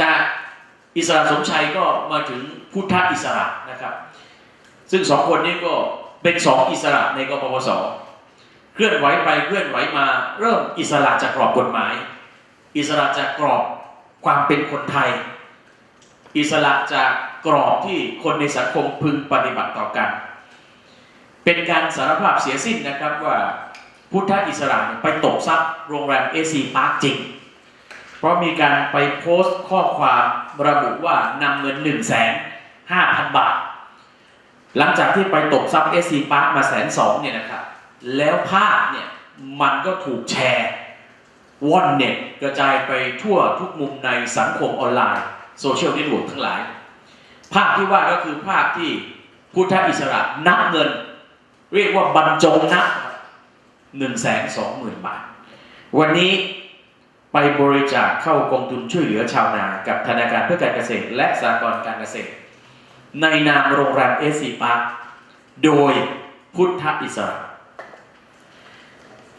จากอิสระสมชัยก็มาถึงพุทธอิสระนะครับ ซึ่งสองคนนี้ก็เป็นสองอิสระในกปปสเคลื่อนไหวไปเคลื่อนไหวมา เริ่มอิสระจากกรอบกฎหมาย อิสระจากกรอบความเป็นคนไทย อิสระจากกรอบที่คนในสังคมพึงปฏิบัติต่อกัน เป็นการสารภาพเสียสิ้นนะครับว่าพุทธอิสระไปตกทรัพย์โรงแรมเอซีพาร์คจริง ราะมีการไปโพสต์ข้อความระบุว่านำเงิน1นึ่งแสนห้าพันบาท หลังจากที่ไปตกทรัพย์เอซีพาร์คมาแสนสองเนี่ยนะครับแล้วภาพเนี่ยมันก็ถูกแชร์ว่อนเน็ตกระจายไปทั่วทุกมุมในสังคมออนไลน์โซเชียลเน็ตเวิร์กทั้งหลาย ภาพที่ว่าก็คือภาพที่พุทธอิสระนับเงิน เรียกว่าบรรจงนับหนึ่งแสนสองหมื่นบาท วันนี้ ไปบริจาคเข้ากองทุนช่วยเหลือชาวนากับธนาคารเพื่อการเกษตร และสหกรณ์การเกษตร ในนามโรงแรมเอสีพาร์คโดยพุทธอิสระ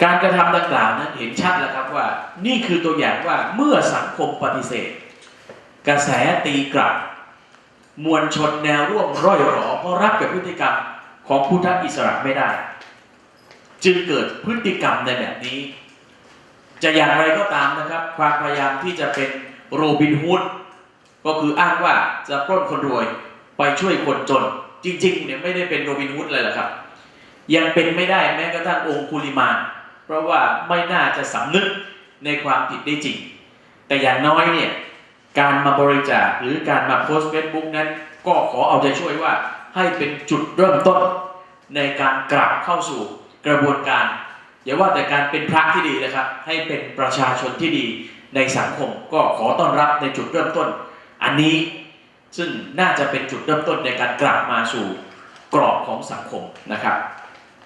การกระทำดังกล่าวนั้นเห็นชัดแล้วครับว่า นี่คือตัวอย่างว่าเมื่อสังคมปฏิเสธ กระแสตีกลับ มวลชนแนวร่วมร่อยหรอเพราะรับกับพฤติกรรมของพุทธอิสระไม่ได้ จึงเกิดพฤติกรรมในแบบนี้ จะอย่างไรก็ตามนะครับ ความพยายามที่จะเป็นโรบินฮูดก็คืออ้างว่าจะปล้นคนรวยไปช่วยคนจน จริงๆเนี่ยไม่ได้เป็นโรบินฮูดเลยหรอครับ ยังเป็นไม่ได้แม้กระทั่งองค์คุลิมานเพราะว่าไม่น่าจะสำนึกในความผิดได้จริง แต่อย่างน้อยเนี่ยการมาบริจาคหรือการมาโพสต์เฟซบุ๊กนั้น ก็ขอเอาใจช่วยว่าให้เป็นจุดเริ่มต้นในการกลับเข้าสู่กระบวนการ อย่าว่าแต่การเป็นพระที่ดีนะครับ ให้เป็นประชาชนที่ดีในสังคมก็ขอต้อนรับในจุดเริ่มต้น อันนี้ซึ่งน่าจะเป็นจุดเริ่มต้นในการกลับมาสู่กรอบของสังคมนะครับ